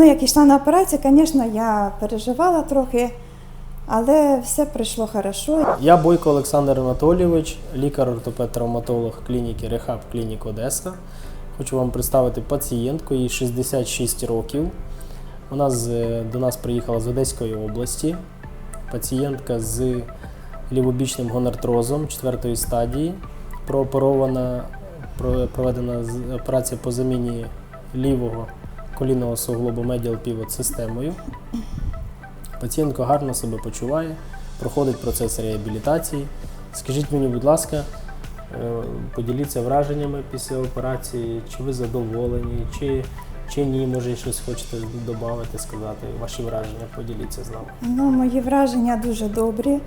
Ну, як йшла на операцію, звісно, я переживала трохи, але все пройшло хорошо. Я Бойко Олександр Анатолійович, лікар-ортопед-травматолог клініки Рехаб Клінік Одеса. Хочу вам представити пацієнтку, їй 66 років. Вона з, до нас приїхала з Одеської області. Пацієнтка з лівобічним гонартрозом 4 стадії. Прооперована, проведена операція по заміні лівого колінного суглобу медіал півот системою. Пацієнтка гарно себе почуває, проходить процес реабілітації. Скажіть мені, будь ласка, е, поділіться враженнями після операції, чи ви задоволені, чи, чи ні, може щось хочете додати, сказати. Ваші враження поділіться з нами. Ну, мої враження дуже добрі.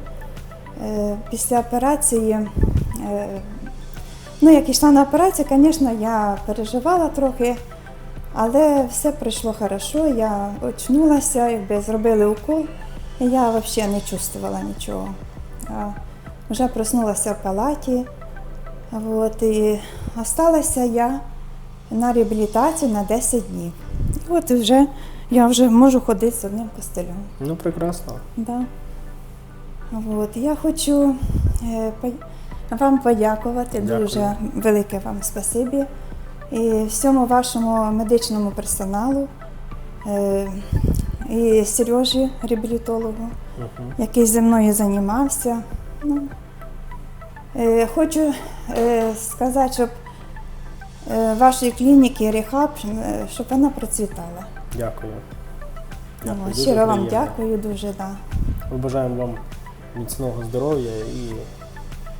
Е, Після операції, е, ну, як йшла на операцію, звісно, я переживала трохи, але все пройшло хорошо. Я очнулася, якби зробили укол, і я взагалі не чувствувала нічого. А вже проснулася в палаті. От, і осталася я на реабілітацію на 10 днів. І от вже я вже можу ходити з одним костелем. Ну, прекрасно. Да. От, я хочу е, вам подякувати Дякую. дуже велике вам спасибі і всьому вашому медичному персоналу, е, і Сережі, реабілітологу, який зі мною займався. Ну, е, хочу е, сказати, щоб вашої клініки Рехаб, щоб вона процвітала. Дякую. Дякую. О, Щиро вам приємно. дякую дуже. Да. Ми бажаємо вам міцного здоров'я і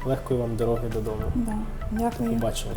легкої вам дороги додому. Да. До Дякую. побачення.